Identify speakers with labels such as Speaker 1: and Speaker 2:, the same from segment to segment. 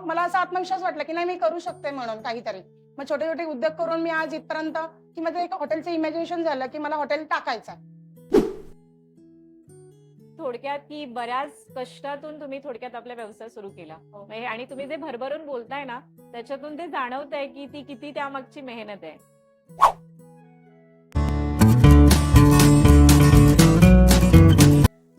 Speaker 1: मला असा आत्मविश्वास वाटला की नाही मी करू शकते म्हणून काहीतरी मग छोटे छोटे उद्योग करून मी आज इथपर्यंत की माझं एक हॉटेलचं इमॅजिनेशन झालं की मला हॉटेल टाकायचं.
Speaker 2: थोडक्यात की बऱ्याच कष्टातून तुम्ही थोडक्यात आपला व्यवसाय सुरू केला
Speaker 1: हो.
Speaker 2: म्हणजे आणि तुम्ही जे भरभरून बोलताय ना त्याच्यातून ते जाणवत आहे की ती किती त्यामागची मेहनत आहे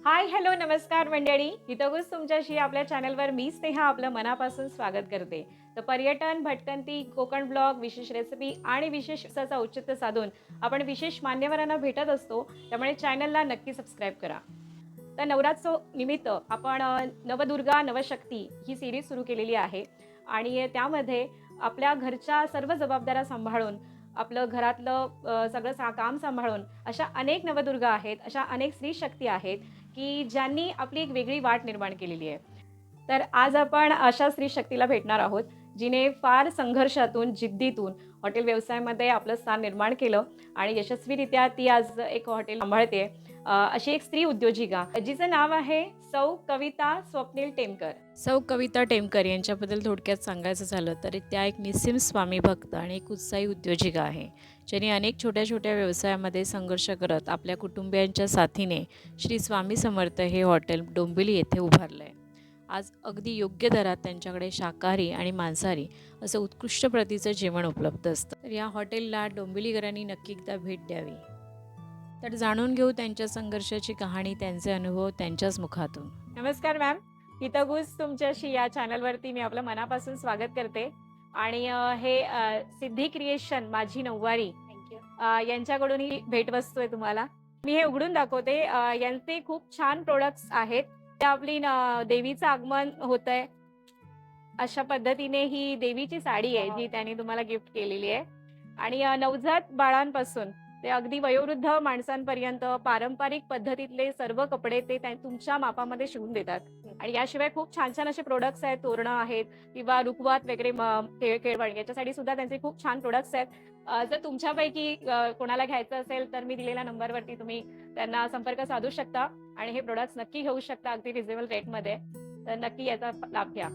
Speaker 2: हाय हॅलो नमस्कार मंडळी. हितगुज तुमच्याशी आपल्या चॅनलवर मी स्नेहा आपलं मनापासून स्वागत करते. तर पर्यटन भटकंती कोकण ब्लॉग विशेष रेसिपी आणि विशेष असाचं औचित्य साधून आपण विशेष मान्यवरांना भेटत असतो त्यामुळे चॅनलला नक्की सबस्क्राईब करा. तर नवरात्रोत्सव निमित्त आपण नवदुर्गा नवशक्ती ही सिरीज सुरू केलेली आहे. आणि त्यामध्ये आपल्या घरच्या सर्व जबाबदाऱ्या सांभाळून आपलं घरातलं सगळं सा काम सांभाळून अशा अनेक नवदुर्गा आहेत अशा अनेक स्त्री शक्ती आहेत. की ज्यांनी आपली एक वेगळी वाट निर्माण केलेली आहे. तर आज आपण अशा स्त्री शक्तीला भेटणार आहोत जिने फार संघर्षातून जिद्दीतून हॉटेल व्यवसायामध्ये आपलं स्थान निर्माण केलं आणि यशस्वीरित्या ती आज एक हॉटेल सांभाळते. आहे अशी एक स्त्री उद्योजिका. जिचं नाव आहे सौ कविता स्वप्नील टेमकर. सौ कविता टेमकर यांच्याबद्दल थोडक्यात सांगायचं झालं तर त्या एक निस्सिम स्वामी भक्त आणि एक उत्साही उद्योजिका आहे. ज्यांनी अनेक छोट्या छोट्या व्यवसायामध्ये संघर्ष करत आपल्या कुटुंबियांच्या साथीने श्री स्वामी समर्थ हे हॉटेल डोंबिवली येथे उभारलं आहे आज अगदी योग्य दरात त्यांच्याकडे शाकाहारी आणि मांसाहारी असं उत्कृष्ट प्रतीचं जेवण उपलब्ध असतं. तर या हॉटेलला डोंबिवलीकरांनी नक्की एकदा भेट द्यावी. तर जाणून घेऊ त्यांच्या संघर्षाची कहाणी त्यांचे अनुभव त्यांच्याच मुखातून. नमस्कार मॅम. हितगुज तुमच्याशी या चॅनलवरती मी आपलं मनापासून स्वागत करते. आणि हे सिद्धी क्रिएशन माझी नऊवारी यांच्याकडून ही भेटवस्तू आहे तुम्हाला. मी हे उघडून दाखवते. यांचे खूप छान प्रोडक्ट्स आहेत. त्या आपली देवीचं आगमन होत आहे अशा पद्धतीने ही देवीची साडी आहे जी त्यांनी तुम्हाला गिफ्ट केलेली आहे. आणि नवजात बाळांपासून ते अगदी वयोवृद्ध माणसांपर्यंत पारंपरिक पद्धतीतले सर्व कपडे ते तुमच्या मापामध्ये शिवून देतात. आणि याशिवाय खूप छान छान असे प्रोडक्ट्स आहेत तोरणं आहेत किंवा रुखवात वगैरे केळ केळवण याच्यासाठी सुद्धा त्यांचे खूप छान प्रोडक्ट्स आहेत. जर तुमच्यापैकी कोणाला घ्यायचं असेल तर मी दिलेल्या नंबरवरती तुम्ही त्यांना संपर्क साधू शकता. आणि हे प्रोडक्ट्स नक्की घेऊ शकता अगदी रिझनेबल रेटमध्ये तर नक्की याचा लाभ घ्या.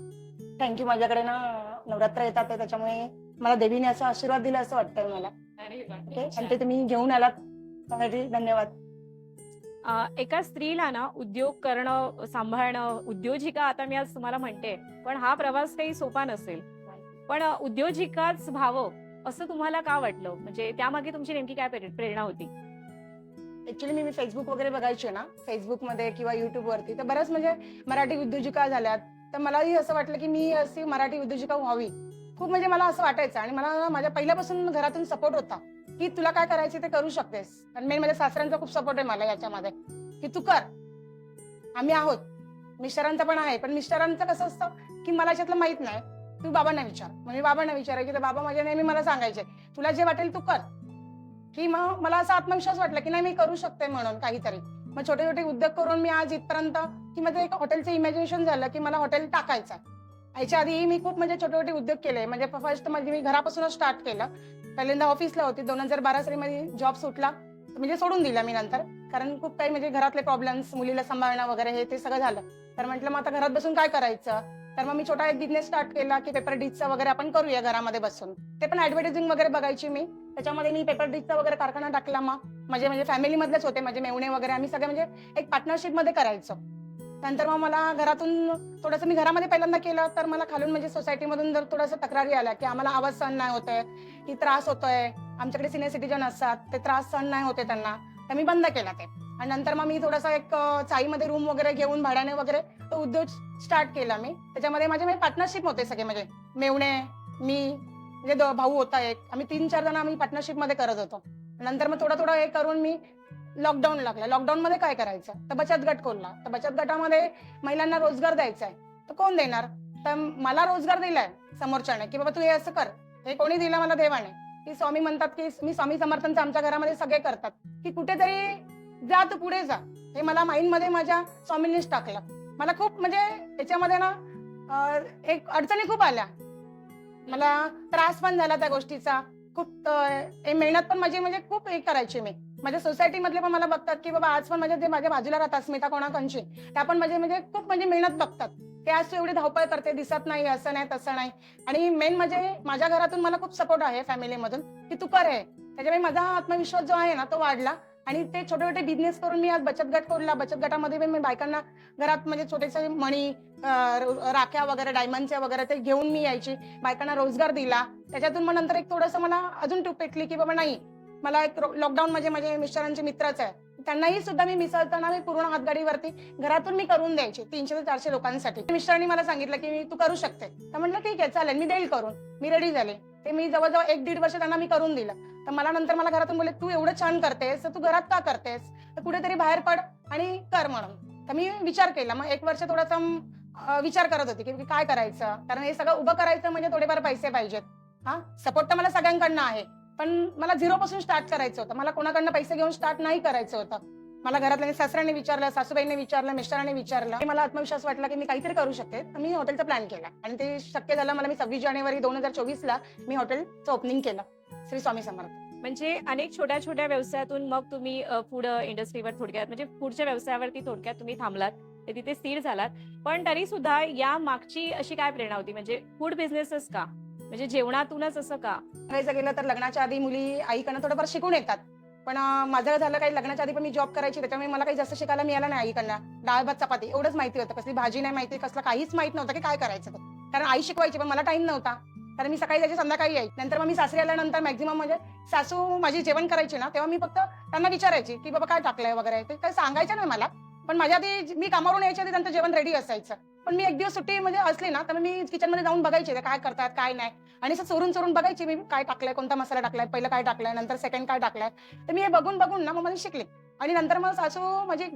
Speaker 1: थँक्यू माझ्याकडे ना नवरात्र येतात त्याच्यामुळे मला देवीने असा आशीर्वाद दिला असं वाटतंय मला. ओके आणि ते तुम्ही घेऊन आलात. त्यासाठी धन्यवाद.
Speaker 2: एका स्त्रीला ना उद्योग करणं सांभाळणं उद्योजिका आता मी आज तुम्हाला म्हणते पण हा प्रवास काही सोपा नसेल. पण उद्योजिकाच व्हावं असं तुम्हाला का वाटलं? म्हणजे त्यामागे तुमची नेमकी काय प्रेर- प्रेरणा होती?
Speaker 1: ऍक्च्युली मी फेसबुक वगैरे बघायचे ना फेसबुकमध्ये किंवा युट्यूब वरती तर बऱ्याच म्हणजे मराठी उद्योजिका झाल्यात. तर मलाही असं वाटलं की मी अशी मराठी उद्योजिका व्हावी. खूप म्हणजे मला असं वाटायचं आणि मला माझ्या पहिल्यापासून घरातून सपोर्ट होता की तुला काय करायचे ते करू शकतेस. आणि मेन माझ्या सासऱ्यांचा खूप सपोर्ट आहे मला याच्यामध्ये. की तू कर. आम्ही आहोत. मिस्टरांचा पण आहे. पण मिस्टरांचं कसं असतं की मला याच्यातलं माहीत नाही. तू बाबांना विचार. म्हणजे बाबांना विचारायची तर बाबा माझ्या नेहमी मला सांगायचे. तुला जे वाटेल तू कर. की मग मला असा आत्मविश्वास वाटला की नाही मी करू शकते म्हणून काहीतरी. मग छोटे छोटे उद्योग करून मी आज इथपर्यंत की माझं एक हॉटेलचं इमॅजिनेशन झालं की मला हॉटेल टाकायचं आहे. याच्या आधी मी खूप म्हणजे छोटे छोटे उद्योग केले. म्हणजे फर्स्ट म्हणजे मी घरापासूनच स्टार्ट केलं. पहिल्यांदा ऑफिसला होती. दोन हजार बारा साली माझी जॉब सुटला. म्हणजे सोडून दिला मी नंतर. कारण खूप काही म्हणजे घरातले प्रॉब्लेम्स मुलीला सांभाळणं वगैरे हे ते सगळं झालं. तर म्हटलं मग आता घरात बसून काय करायचं? तर मग मी छोटा एक बिझनेस स्टार्ट केला की पेपर डिचचा वगैरे आपण करूया घरामध्ये बसून. ते पण ऍडव्हर्टायझिंग वगैरे बघायची मी. त्याच्यामध्ये मी पेपर डिचचा वगैरे कारखाना टाकला मग. म्हणजे म्हणजे फॅमिली मधलेच होते. माझे मेवणे वगैरे आम्ही सगळे म्हणजे एक पार्टनरशिपमध्ये करायचो. नंतर मग मला घरातून थोडंसं मी घरामध्ये पहिल्यांदा केलं तर मला खालून म्हणजे सोसायटीमधून जर थोडंसं तक्रारी आल्या की आम्हाला आवाज सहन नाही होतोय की त्रास होतोय आमच्याकडे सिनियर सिटीजन असतात ते त्रास सहन नाही होते त्यांना तर मी बंद केला ते. आणि नंतर मग मी थोडासा एक चाईमध्ये रूम वगैरे घेऊन भाड्याने वगैरे तो उद्योग स्टार्ट केला मी. त्याच्यामध्ये माझे म्हणजे पार्टनरशिप होते सगळे म्हणजे मेवणे मी म्हणजे भाऊ होता एक. आम्ही तीन चार जण आम्ही पार्टनरशिपमध्ये करत होतो. नंतर मग थोडं थोडं हे करून मी लॉकडाऊन लागला. लॉकडाऊन मध्ये काय करायचं? तर बचत गट खोलला. तर बचत गटामध्ये महिलांना रोजगार द्यायचा आहे तर कोण देणार? तर मला रोजगार दिलाय समोरच्याने की बाबा तू हे असं कर. हे कोणी दिलं मला देवाने? की स्वामी म्हणतात की मी स्वामी समर्थांचं आमच्या घरामध्ये सगळे करतात. की कुठेतरी जा तू पुढे जा. हे मला माइंडमध्ये माझ्या स्वामींनीच टाकलं. मला खूप म्हणजे त्याच्यामध्ये ना एक अडचणी खूप आल्या. मला त्रास पण झाला त्या गोष्टीचा. खूप मेहनत पण माझी म्हणजे खूप हे करायची मी. म्हणजे माझ्या सोसायटी मधले पण मला बघतात की बाबा आज पण माझ्या जे माझ्या बाजूला राहतात स्मिता कोणाकडची त्या पण म्हणजे म्हणजे खूप म्हणजे मेहनत बघतात. ते आज तू एवढी धावपळ करते दिसत नाही असं नाही तसं नाही. आणि मेन म्हणजे माझ्या घरातून मला खूप सपोर्ट आहे फॅमिलीमधून की तू कर आहे त्याच्यामुळे माझा आत्मविश्वास जो आहे ना तो वाढला. आणि ते छोटे छोटे बिझनेस करून मी आज बचत गट खोलला. बचत गटामध्ये पण मी बायकांना घरात म्हणजे छोटेसे मणी राख्या वगैरे डायमंडच्या वगैरे ते घेऊन मी यायची. बायकांना रोजगार दिला. त्याच्यातून मग नंतर एक थोडंसं मला अजून टूप पेटली की बाबा नाही मला एक लॉकडाऊन म्हणजे माझे मिस्टरांचे मित्रच आहे. त्यांनाही सुद्धा मी मिसळताना मी पूर्ण हातगाडीवरती घरातून मी करून द्यायची तीनशे ते चारशे लोकांसाठी. मिस्टरांनी मला सांगितलं की मी- तू करू शकते. तर म्हटलं ठीक आहे चालेल मी देईल करून मी रेडी झाले. ते मी जवळजवळ एक दीड वर्ष त्यांना मी करून दिलं. तर मला नंतर मला घरातून बोलले तू एवढं छान करतेस तर तू घरात का करतेस? तर कुठेतरी बाहेर पड आणि कर म्हणून. तर मी विचार केला. मग एक वर्ष थोडासा विचार करत होती की काय करायचं? कारण हे सगळं उभं करायचं म्हणजे थोडेफार पैसे पाहिजेत. हा? सपोर्ट तर मला सगळ्यांकडनं आहे. पण मला झिरो पासून स्टार्ट करायचं होतं. मला कोणाकडनं पैसे घेऊन स्टार्ट नाही करायचं होतं. मला घरातल्या सासऱ्याने विचारलं सासूबाईंनी विचारलं मिस्टरांनी विचारलं मला आत्मविश्वास वाटला की मी काहीतरी करू शकते तर मी हॉटेलचा प्लॅन केला आणि ते शक्य झालं मला मी सव्वीस जानेवारी दोन हजार चोवीस ला मी हॉटेलचं ओपनिंग केलं. श्री स्वामी समर्थ.
Speaker 2: म्हणजे अनेक छोट्या छोट्या व्यवसायातून मग तुम्ही फूड इंडस्ट्रीवर थोडक्यात म्हणजे पुढच्या व्यवसायावरती थोडक्यात तुम्ही थांबलात. ते तिथे स्थिर झालात. पण तरी सुद्धा या मागची अशी काय प्रेरणा होती? म्हणजे फूड बिझनेसच का? म्हणजे जेवणातूनच असं का?
Speaker 1: करायचं गेलं तर लग्नाच्या आधी मुली आईकडनं थोडंफार शिकून येतात. पण माझं झालं काही लग्नाच्या आधी पण मी जॉब करायची त्याच्यामुळे मला काही जास्त शिकायला मिळालं नाही आईकडनं. डाळ भात चपाती एवढंच माहिती होतं. कसली भाजी नाही माहिती कसलं काहीच माहीत नव्हतं की काय करायचं. कारण आई शिकवायची पण मला टाइम नव्हता. कारण मी सकाळी जायची संध्याकाळी यायची. नंतर मग मी सासरी आल्यानंतर मॅक्झिमम म्हणजे सासू माझी जेवण करायची ना तेव्हा मी फक्त त्यांना विचारायची की बाबा काय टाकलंय वगैरे. ते काही सांगायचं नाही मला. पण माझ्या आधी मी कामावरून यायच्या आधी त्यांचं जेवण रेडी असायचं. पण मी एक दिवस सुट्टी म्हणजे असली ना तर मी किचनमध्ये जाऊन बघायचे ते काय करतात काय नाही. आणि असं चोरून चोरून बघायची मी काय टाकलंय कोणता मसाला टाकलाय पहिलं काय टाकलाय नंतर सेकंड काय टाकलाय. तर मी हे बघून बघून ना मग मला शिकले. आणि नंतर मग सासू म्हणजे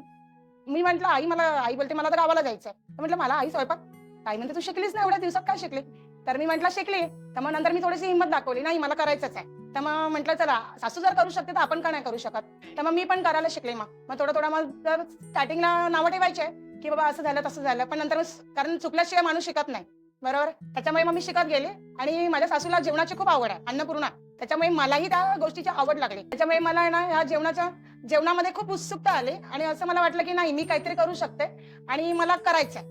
Speaker 1: मी म्हंटल आई मला आई बोलते मला तर गावाला जायचंय. तर म्हटलं मला आई स्वयंपाक आई म्हणते तू शिकलीस ना एवढ्या दिवसात काय शिकली? तर मी म्हटलं शिकली. तर मग नंतर मी थोडीशी हिंमत दाखवली नाही मला करायचंच आहे. तर मग म्हटलं चला सासू जर करू शकते तर आपण का नाही करू शकत? तर मग मी पण करायला शिकले मग. मग थोडं थोडं मग जर स्टार्टिंगला नावं ठेवायचे की बाबा असं झालं तसं झालं. पण नंतर कारण चुकल्याशिवाय माणूस शिकत नाही. बरोबर? त्याच्यामुळे मग मी शिकत गेले आणि माझ्या सासूला जेवणाची खूप आवड आहे अन्नपूर्णा. त्याच्यामुळे मलाही त्या गोष्टीची आवड लागली. त्याच्यामुळे मला आहे ना या जेवणाच्या जेवणामध्ये खूप उत्सुकता आली आणि असं मला वाटलं की नाही मी काहीतरी करू शकते आणि मला करायचंय.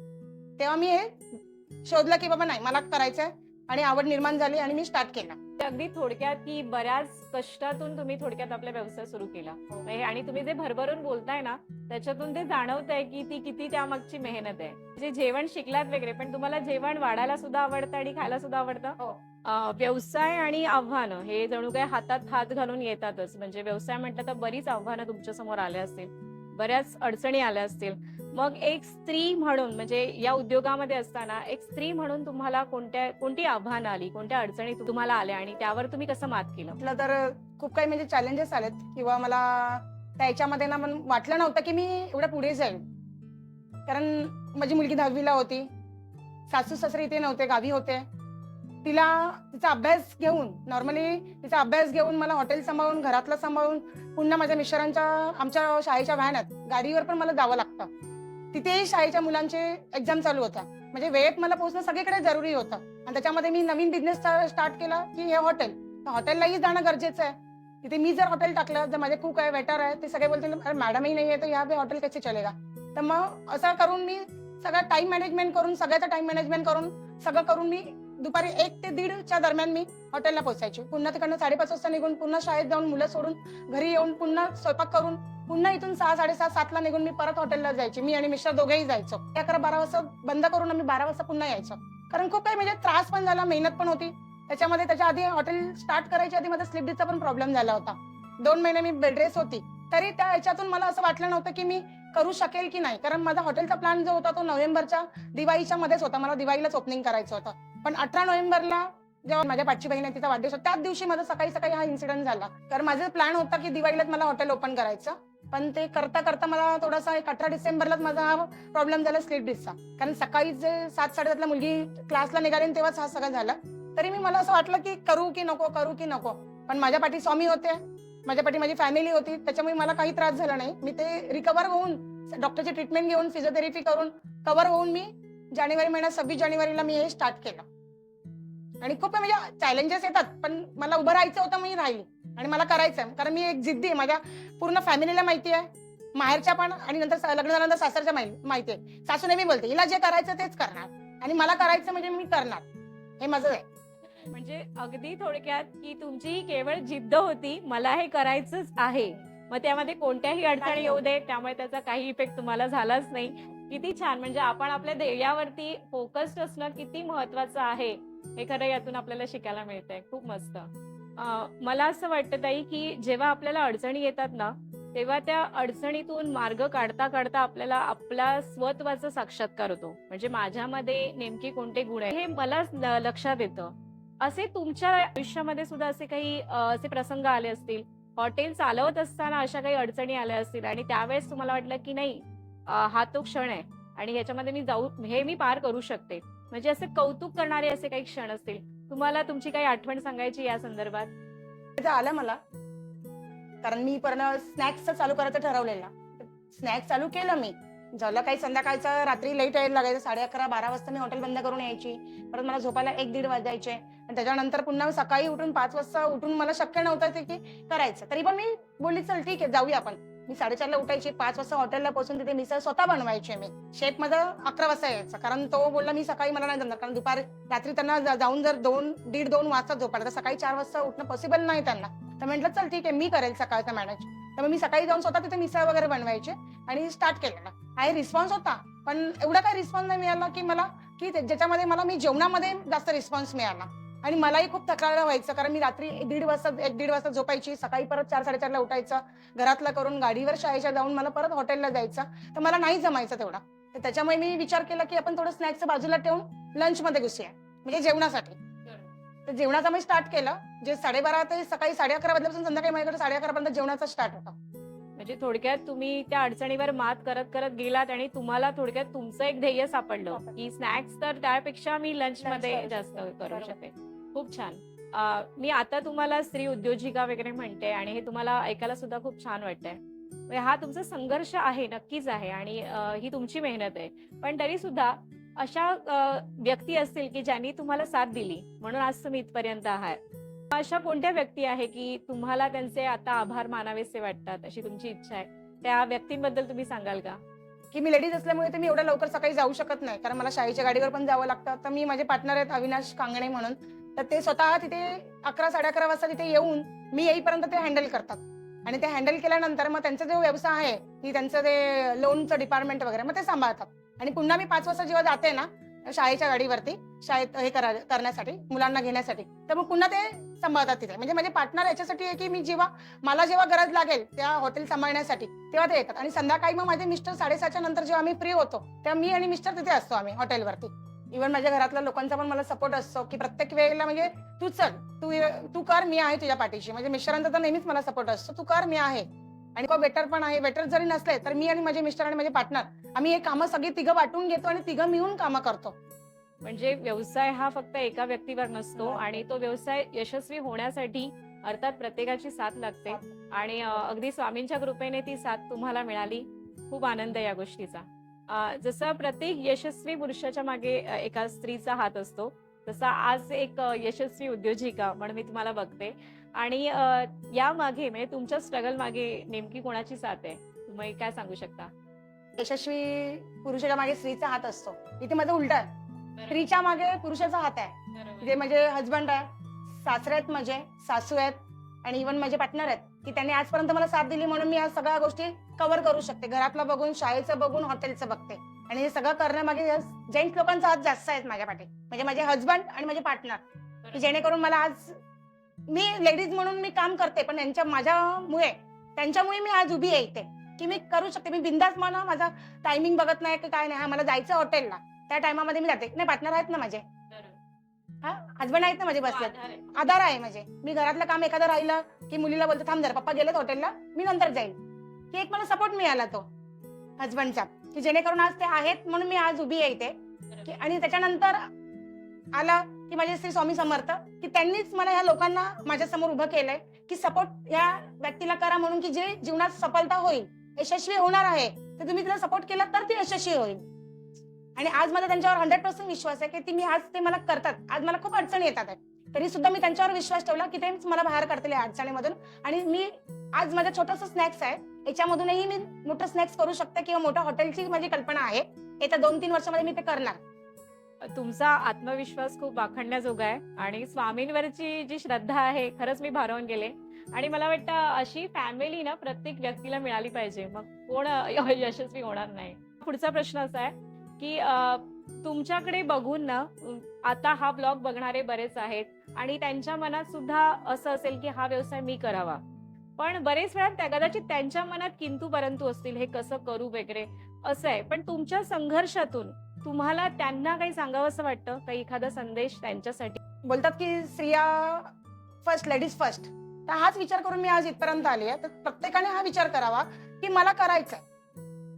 Speaker 1: तेव्हा मी हे शोधलं की बाबा नाही मला करायचंय आणि आवड निर्माण झाली आणि मी स्टार्ट केला.
Speaker 2: अगदी थोडक्यात की बऱ्याच कष्टातून तुम्ही थोडक्यात आपला व्यवसाय सुरू केला. म्हणजे आणि तुम्ही जे भरभरून बोलताय ना त्याच्यातून ते जाणवत आहे की ती किती त्यामागची मेहनत आहे. म्हणजे जेवण शिकलात वगैरे पण तुम्हाला जेवण वाढायला सुद्धा आवडतं आणि खायला सुद्धा आवडतं?
Speaker 1: हो.
Speaker 2: व्यवसाय आणि आव्हानं हे जणू काय हातात हात घालून येतातच. म्हणजे व्यवसाय म्हटलं तर बरीच आव्हानं तुमच्यासमोर आल्या असतील. बऱ्याच अडचणी आल्या असतील. मग एक स्त्री म्हणून म्हणजे या उद्योगामध्ये असताना एक स्त्री म्हणून तुम्हाला कोणत्या कोणती आव्हानं आली? कोणत्या अडचणी तुम्हाला आल्या आणि त्यावर तुम्ही कसं मात केलं?
Speaker 1: म्हटलं तर खूप काही म्हणजे चॅलेंजेस आलेत. किंवा मला त्याच्यामध्ये ना मन वाटलं नव्हतं की मी एवढ्या पुढे जाईल. कारण माझी मुलगी दहावीला होती. सासू सासरे इथे नव्हते गावी होते. तिला तिचा अभ्यास घेऊन नॉर्मली तिचा अभ्यास घेऊन मला हॉटेल सांभाळून घरातलं सांभाळून पुन्हा माझ्या मिस्टरांच्या आमच्या शाळेच्या व्हॅनात गाडीवर पण मला जावं लागतं. तिथेही शाळेच्या मुलांचे एक्झाम चालू होता. म्हणजे वेळेत मला पोहोचणं सगळीकडे जरुरी होतं. आणि त्याच्यामध्ये मी नवीन बिझनेस स्टार्ट केला की हे हॉटेल तर हॉटेललाही जाणं गरजेचं आहे. तिथे मी जर हॉटेल टाकलं जर माझे कुक आहे वेटर आहे ते सगळे बोलतील अरे मॅडमही नाही आहे तर या हॉटेल कसे चलेगा? तर मग असं करून मी सगळं टाइम मॅनेजमेंट करून सगळ्याचं टाइम मॅनेजमेंट करून सगळं करून मी दुपारी एक ते दीडच्या दरम्यान मी हॉटेलला पोहोचायची. पुन्हा तिकडनं साडेपाच वाजता निघून पुन्हा शाळेत जाऊन मुलं सोडून घरी येऊन पुन्हा स्वयंपाक करून पुन्हा इथून सहा साडेसात सातला निघून मी परत हॉटेलला जायची. मी आणि मिस्टर दोघेही जायचो. अकरा बारा वाजता बंद करून आम्ही बारा वाजता पुन्हा यायचो. कारण खूप काही म्हणजे त्रास पण झाला मेहनत पण होती. त्याच्यामध्ये त्याच्या आधी हॉटेल स्टार्ट करायच्या आधी माझा स्लिप डिसचा पण प्रॉब्लेम झाला होता. दोन महिने मी बेड रेस होती. तरी त्या ह्याच्यातून मला असं वाटलं नव्हतं की मी करू शकेल की नाही? कारण माझा हॉटेलचा प्लॅन जो होता तो नोव्हेंबरच्या दिवाळीच्या मध्येच होता. मला दिवाळीलाच ओपनिंग करायचं होतं. पण अठरा नोव्हेंबरला जेव्हा माझ्या पाचची बहीण आहे तिचा वाढदिवस त्याच दिवशी माझा सकाळी सकाळी हा इन्सिडेंट झाला. कारण माझा प्लॅन होता की दिवाळीलाच मला हॉटेल ओपन करायचं. पण ते करता करता मला थोडासा एक अठरा डिसेंबरलाच माझा हा प्रॉब्लेम झाला स्लीप डिसचा कारण सकाळी जे सात साडेसातला मुलगी क्लासला निघाली तेव्हाच हा सगळं झालं. तरी मी मला असं वाटलं की करू की नको करू की नको. पण माझ्या पाठी स्वामी होते. माझ्या पाठी माझी फॅमिली होती त्याच्यामुळे मला काही त्रास झाला नाही. मी ते रिकवर होऊन डॉक्टरची ट्रीटमेंट घेऊन फिजिओथेरपी करून कव्हर होऊन मी जानेवारी महिन्यात सव्वीस जानेवारीला मी हे स्टार्ट केलं. आणि खूप म्हणजे चॅलेंजेस येतात पण मला उभं राहायचं होतं मी राहिली आणि मला करायचं आहे. कारण मी एक जिद्दी आहे माझ्या पूर्ण फॅमिलीला माहिती आहे. माहेरच्या पण आणि नंतर लग्न झाल्यानंतर सासरच्या माहिती आहे. सासू नेहमी बोलते हिला जे करायचं तेच करणार. आणि मला करायचं म्हणजे मी करणार. हे माझं आहे.
Speaker 2: म्हणजे अगदी थोडक्यात की तुमची ही केवळ जिद्द होती मला हे करायचंच आहे. मग त्यामध्ये कोणत्याही अडचणी येऊ दे त्यामुळे त्याचा काही इफेक्ट तुम्हाला झालाच नाही. किती छान म्हणजे आपण आपल्या ध्येयावरती फोकस्ड असणं किती महत्वाचं आहे हे खरं यातून आपल्याला शिकायला मिळतंय. खूप मस्त. मला असं वाटतं ताई की जेव्हा आपल्याला अडचणी येतात ना तेव्हा त्या अडचणीतून मार्ग काढता काढता आपल्याला आपला स्वत्वाचा साक्षात्कार होतो. म्हणजे माझ्यामध्ये नेमके कोणते गुण आहे हे मला लक्षात येतं. असे तुमच्या आयुष्यामध्ये सुद्धा असे काही असे प्रसंग आले असतील? हॉटेल चालवत असताना अशा काही अडचणी आल्या असतील? आणि त्यावेळेस तुम्हाला वाटलं की नाही हा तो क्षण आहे आणि ह्याच्यामध्ये मी जाऊ हे मी पार करू शकते. म्हणजे असे कौतुक करणारे असे काही क्षण असतील? तुम्हाला तुमची काही आठवण सांगायची या संदर्भात?
Speaker 1: आलं मला. कारण मी पण स्नॅक्स चालू करायचं ठरवलेलं. स्नॅक्स चालू केलं मी. झालं काही संध्याकाळचं रात्री लेट यायला लागायचं. साडे अकरा बारा वाजता मी हॉटेल बंद करून यायची. परत मला झोपायला एक दीड वाजायचे. आणि त्याच्यानंतर पुन्हा सकाळी उठून पाच वाजता उठून मला शक्य नव्हतं ते की करायचं. तरी पण मी बोलली चल ठीक आहे जाऊया आपण. मी साडेचारला उठायची पाच वाजता हॉटेलला पोहोचून तिथे मिसळ स्वतः बनवायचे मी. शेफ माझा अकरा वाजता यायचा. कारण तो बोलला मी सकाळी मला नाही जमणार. कारण दुपारी रात्री त्यांना जाऊन जर दोन दीड दोन वाजता झोपायला तर सकाळी चार वाजता उठणं पॉसिबल नाही त्यांना. तर म्हटलं चल ठीक आहे मी करेल सकाळचं मॅनेज तर मग मी सकाळी जाऊन स्वतः तिथे मिसळ वगैरे बनवायचे आणि स्टार्ट केलेलं आहे रिस्पॉन्स होता. पण एवढा काही रिस्पॉन्स नाही मिळाला की मला की ज्याच्यामध्ये मला मी जेवणामध्ये जास्त रिस्पॉन्स मिळाला. आणि मलाही खूप तक्रार व्हायचं कारण मी रात्री दीड वाजता एक दीड वाजता झोपायची सकाळी परत चार साडेचारला उठायचं घरातलं करून गाडीवर शाळेच्या जाऊन मला परत हॉटेलला जायचं तर मला नाही जमायचं तेवढा. तर त्याच्यामुळे मी विचार केला की आपण थोडं स्नॅक्स बाजूला ठेवून लंचमध्ये घुसूया म्हणजे जेवणासाठी. तर जेवणाचा मी स्टार्ट केलं जे साडेबारा ते सकाळी साडे अकरा वाजल्यापासून संध्याकाळी माझ्याकडे साडे अकरा पर्यंत जेवणाचा स्टार्ट होता.
Speaker 2: म्हणजे थोडक्यात तुम्ही त्या अडचणीवर मात करत करत गेलात आणि तुम्हाला थोडक्यात तुमचं एक ध्येय सापडलं. की स्नॅक्स तर त्यापेक्षा मी लंच मध्ये जास्त. करू
Speaker 1: बरोबर.
Speaker 2: खूप छान. मी आता तुम्हाला स्त्री उद्योजिका वगैरे म्हणते आणि हे तुम्हाला ऐकायला सुद्धा खूप छान वाटतंय. म्हणजे हा तुमचा संघर्ष आहे नक्कीच आहे आणि ही तुमची मेहनत आहे. पण तरी सुद्धा अशा व्यक्ती असतील की ज्यांनी तुम्हाला साथ दिली म्हणून आज तुम्ही इथपर्यंत आहात. अशा कोणत्या व्यक्ती आहे की तुम्हाला त्यांचे आता आभार मानावेसे वाटतात अशी तुमची इच्छा आहे? त्या व्यक्तींबद्दल तुम्ही सांगाल का?
Speaker 1: की मी लेडीज असल्यामुळे ते मी एवढ्या लवकर सकाळी जाऊ शकत नाही. कारण मला शाळेच्या गाडीवर पण जावं लागतं. तर मी माझे पार्टनर आहेत अविनाश कांगणे म्हणून. तर ते स्वतः तिथे अकरा साडे अकरा वाजता तिथे येऊन मी येईपर्यंत ते हँडल करतात. आणि ते हँडल केल्यानंतर मग त्यांचा जो व्यवसाय आहे की त्यांचं ते लोनचं डिपार्टमेंट वगैरे मग ते सांभाळतात. आणि पुन्हा मी पाच वाजता जेव्हा जाते ना शाळेच्या गाडीवरती शाळेत हे करा करण्यासाठी मुलांना घेण्यासाठी तर मग पुन्हा ते सांभाळतात तिथे. म्हणजे माझे पार्टनर याच्यासाठी आहे की मी जेव्हा मला जेव्हा गरज लागेल त्या हॉटेल सांभाळण्यासाठी तेव्हा ते येतात. आणि संध्याकाळी मग माझे मिस्टर साडेसहाच्या नंतर जेव्हा आम्ही फ्री होतो तेव्हा मी आणि मिस्टर तिथे असतो आम्ही हॉटेलवरती इव्हन माझ्या घरातल्या लोकांचा पण मला सपोर्ट असतो की प्रत्येक वेळेला म्हणजे तू चल तू तू कर मी आहे तुझ्या पाठीशी. म्हणजे मिस्टरांचा तर नेहमीच मला सपोर्ट असतो. तू कर मी आहे. आणि वेटर पण आहे वेटर जरी नसले तर मी आणि माझे मिस्टर आणि माझे पार्टनर आम्ही हे कामं सगळी तिघं वाटून घेतो आणि तिघं मिळून कामं करतो.
Speaker 2: म्हणजे व्यवसाय हा फक्त एका व्यक्तीवर नसतो आणि तो व्यवसाय यशस्वी होण्यासाठी अर्थात प्रत्येकाची साथ लागते. आणि अगदी स्वामींच्या कृपेने ती साथ तुम्हाला मिळाली. खूप आनंद या गोष्टीचा. जसं प्रत्येक यशस्वी पुरुषाच्या मागे एका स्त्रीचा हात असतो तसा आज एक यशस्वी उद्योजिका म्हणून मी तुम्हाला बघते. आणि या मागे म्हणजे तुमच्या स्ट्रगल मागे नेमकी कोणाची साथ आहे? तुम्ही काय सांगू शकता?
Speaker 1: यशस्वी पुरुषाच्या मागे स्त्रीचा हात असतो. इथे माझं उलट आहे. स्त्रीच्या मागे पुरुषाचा हात आहे. जे माझे हजबंड आहे सासरे आहेत माझे सासू आहेत आणि इव्हन माझे पार्टनर आहेत. की त्यांनी आजपर्यंत मला साथ दिली म्हणून मी आज सगळ्या गोष्टी कव्हर करू शकते. घरातलं बघून शाळेचं बघून हॉटेलचं बघते. आणि हे सगळं करण्यामागे जेंट्स लोकांचा हात जास्त आहेत माझ्या पाठी. म्हणजे माझे हजबंड आणि माझे पार्टनर की जेणेकरून मला आज मी लेडीज म्हणून मी काम करते पण यांच्या माझ्यामुळे त्यांच्यामुळे मी आज उभी आहे इथे. की मी करू शकते. मी बिंदास म्हणा माझा टायमिंग बघत नाही की काय नाही. हा मला जायचं हॉटेलला त्या टायमामध्ये मी जाते. नाही पार्टनर आहेत ना माझे. हा? हजबंड आहेत ना माझे बसले आधार आहे. माझे. मी घरातलं काम एखादं राहिलं की मुलीला बोलतो थांब जरा पप्पा गेलेत हॉटेलला मी नंतर जाईल की एक मला सपोर्ट मिळाला तो हजबंडचा की जेणेकरून आज ते आहेत म्हणून मी आज उभी आहे इथे. की आणि त्याच्यानंतर आलं की माझे श्री स्वामी समर्थ की त्यांनीच मला ह्या लोकांना माझ्यासमोर उभं केलंय की सपोर्ट या व्यक्तीला करा म्हणून की जे जीवनात सफलता होईल यशस्वी होणार आहे तर तुम्ही तिला सपोर्ट केला तर ती यशस्वी होईल. आणि आज माझा त्यांच्यावर हंड्रेड पर्सेंट विश्वास आहे की ती मी आज ते मला करतात. आज मला खूप अडचणी येतात तरी सुद्धा मी त्यांच्यावर विश्वास ठेवला की तेच मला बाहेर काढतील या अडचणीमधून. आणि मी आज माझा छोटासा स्नॅक्स आहे. याच्यामधूनही मी मोठं स्नॅक्स करू शकते किंवा मोठ्या हॉटेलची माझी कल्पना आहे. येत्या दोन तीन वर्षामध्ये मी ते करणार.
Speaker 2: तुमचा आत्मविश्वास खूप वाखणण्याजोगा आहे. आणि स्वामींवरची जी श्रद्धा आहे खरंच मी भारावून गेले. आणि मला वाटतं अशी फॅमिली ना प्रत्येक व्यक्तीला मिळाली पाहिजे. मग कोण यशस्वी होणार नाही? पुढचा प्रश्न असा आहे की तुमच्याकडे बघून ना आता हा ब्लॉग बघणारे बरेच आहेत आणि त्यांच्या मनात सुद्धा असं असेल की हा व्यवसाय मी करावा. पण बरेच वेळा त्या कदाचित त्यांच्या मनात किंतु परंतु असतील हे कसं करू वगैरे असं आहे. पण तुमच्या संघर्षातून तुम्हाला त्यांना काही सांगावं असं वाटतं? काही एखादा संदेश त्यांच्यासाठी?
Speaker 1: बोलतात की स्त्रिया फर्स्ट लेडीज फर्स्ट तर हाच विचार करून मी आज इथपर्यंत आली आहे. तर प्रत्येकाने हा विचार करावा की मला करायचा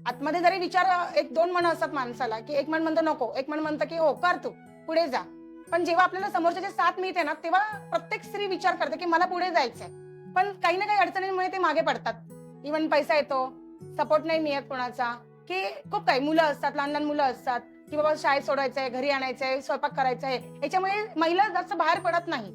Speaker 1: आतमध्ये जरी विचार एक दोन मन असतात माणसाला की एक मन म्हणतं नको एक मन म्हणतं की हो कर तू पुढे जा. पण जेव्हा आपल्याला समोरच्याची साथ मिळते ना तेव्हा प्रत्येक स्त्री विचार करते की मला पुढे जायचंय. पण काही ना काही अडचणींमुळे ते मागे पडतात. इव्हन पैसा येतो सपोर्ट नाही मिळत कोणाचा की खूप काही मुलं असतात लहान लहान मुलं असतात की बाबा शाळेत सोडायचंय घरी आणायचंय स्वयंपाक करायचा आहे याच्यामुळे महिला जास्त बाहेर पडत नाही.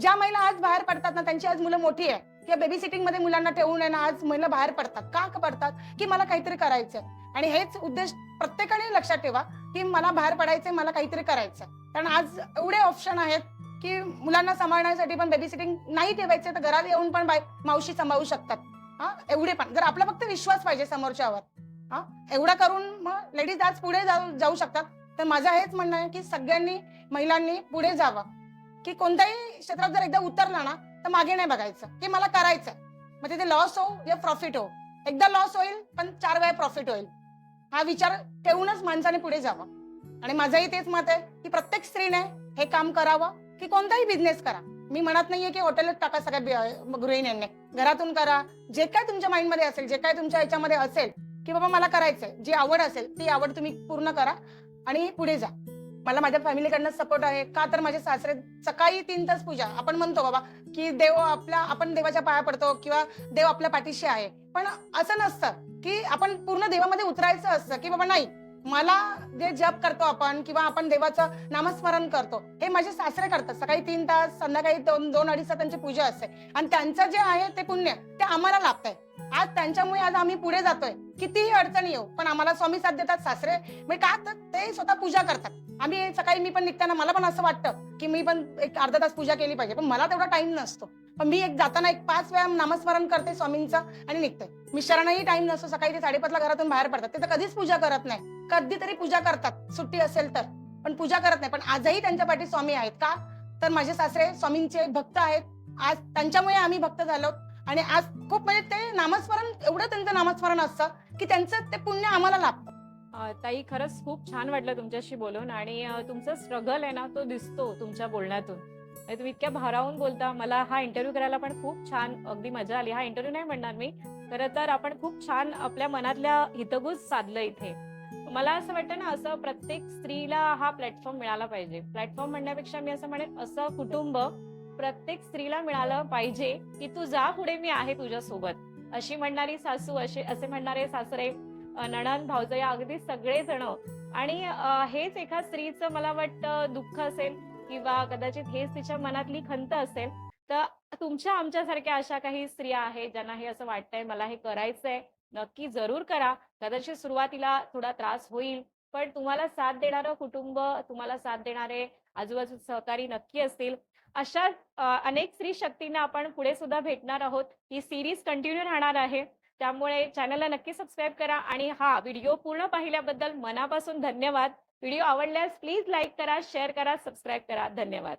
Speaker 1: ज्या महिला आज बाहेर पडतात ना त्यांची आज मुलं मोठी आहे. या बेबी सिटिंगमध्ये मुलांना ठेवून आहे ना आज महिला बाहेर पडतात. का का पडतात? की मला काहीतरी करायचंय. आणि हेच उद्देश प्रत्येकाने लक्षात ठेवा की मला बाहेर पडायचंय मला काहीतरी करायचंय. कारण आज एवढे ऑप्शन आहेत की मुलांना सांभाळण्यासाठी पण बेबी सिटिंग नाही ठेवायचे तर घरात येऊन पण बाय मावशी सांभाळू शकतात. हा? एवढे पण. जर आपला फक्त विश्वास पाहिजे समोरच्यावर हा? एवढा करून मग लेडीज आज पुढे जाऊ जाऊ शकतात. तर माझं हेच म्हणणं आहे की सगळ्यांनी महिलांनी पुढे जावं. की कोणत्याही क्षेत्रात जर एकदा उतरला ना तर मागे नाही बघायचं. की मला करायचं मग तिथे लॉस हो या प्रॉफिट हो एकदा लॉस होईल पण चार वेळा प्रॉफिट होईल. हा विचार ठेवूनच माणसाने पुढे जावं. आणि माझंही तेच मत आहे की प्रत्येक स्त्रीने हे काम करावं की कोणताही बिझनेस करा. मी म्हणत नाहीये की हॉटेलच टाका सगळ्या गृहिणींनी. घरातून करा. जे काय तुमच्या माइंडमध्ये असेल जे काय तुमच्या याच्यामध्ये असेल की बाबा मला करायचंय जी आवड असेल ती आवड तुम्ही पूर्ण करा आणि पुढे जा. मला माझ्या फॅमिलीकडनं सपोर्ट आहे. का तर माझे सासरे सकाळी तीन तास पूजा. आपण म्हणतो बाबा की देव आपला आपण देवाच्या पाया पडतो किंवा देव आपल्या पाठीशी आहे. पण असं नसतं की आपण पूर्ण देवामध्ये उतरायचं असतं की बाबा नाही मला जे जप करतो आपण किंवा आपण देवाचं नामस्मरण करतो हे माझे सासरे करतात. सकाळी तीन तास संध्याकाळी दोन दोन अडीच तास त्यांची पूजा असते. आणि त्यांचं जे आहे ते पुण्य ते आम्हाला लाभतंय. आज त्यांच्यामुळे आज आम्ही पुढे जातोय. कितीही अडचणी येऊ पण आम्हाला स्वामी साथ देतात सासरे. म्हणजे का तर ते स्वतः पूजा करतात. आम्ही सकाळी मी पण निघताना मला पण असं वाटतं की मी पण एक अर्धा तास पूजा केली पाहिजे. पण मला तेवढा टाइम नसतो. पण मी एक जाताना एक पाच वेळा नामस्मरण करते स्वामींचं आणि निघते. मिस्टरांनाही टाइम नसतो. सकाळी ते साडेपाचला घरातून बाहेर पडतात. ते तर कधीच पूजा करत नाही. कधीतरी पूजा करतात. सुट्टी असेल तर. पण पूजा करत नाही. पण आजही त्यांच्या पाठी स्वामी आहेत का? तर माझे सासरे स्वामींचे भक्त आहेत. आज त्यांच्यामुळे आम्ही भक्त झालो. आणि आज खूप म्हणजे ते नामस्मरण एवढं त्यांचं नामस्मरण असतं. की त्यांचं ते पुण्य आम्हाला लाभतं.
Speaker 2: ताई खरंच खूप छान वाटलं तुमच्याशी बोलून आणि तुमचा स्ट्रगल आहे ना तो दिसतो तुमच्या बोलण्यातून. तुम्ही इतक्या भारावून बोलता. मला हा इंटरव्ह्यू करायला पण खूप छान अगदी मजा आली. हा इंटरव्ह्यू नाही म्हणणार मी. खरं तर आपण खूप छान आपल्या मनातल्या हितगुज साधलं इथे. मला असं वाटतं ना असं प्रत्येक स्त्रीला हा प्लॅटफॉर्म मिळाला पाहिजे. प्लॅटफॉर्म म्हणण्यापेक्षा मी असं म्हणेन असं कुटुंब प्रत्येक स्त्रीला मिळालं पाहिजे की तू जा पुढे मी आहे तुझ्या सोबत अशी म्हणणारी सासू असे असे म्हणणारे सासरे नणन भाऊज या अगदी सगळे जण आणि हेच एका स्त्रीचं मला वाटतं दुःख असेल किंवा कदाचित हेच तिच्या मनातली खंत असेल. तर तुमच्या आमच्यासारख्या अशा काही स्त्रिया आहेत ज्यांना हे असं वाटतंय मला हे करायचंय नक्की जरूर करा. कदाचित सुरुवातीला थोडा त्रास होईल पण तुम्हाला साथ देणारं कुटुंब तुम्हाला साथ देणारे आजूबाजू सहकारी नक्की असतील. अशा अनेक स्त्री शक्तींना आपण पुढे सुद्धा भेटणार आहोत. ही सिरीज कंटिन्यू राहणार आहे. त्यामुळे चॅनलला नक्की सबस्क्राईब करा आणि हा व्हिडिओ पूर्ण पाहिल्याबद्दल मनापासून धन्यवाद. व्हिडिओ आवडल्यास प्लीज लाईक करा शेअर करा सबस्क्राईब करा. धन्यवाद.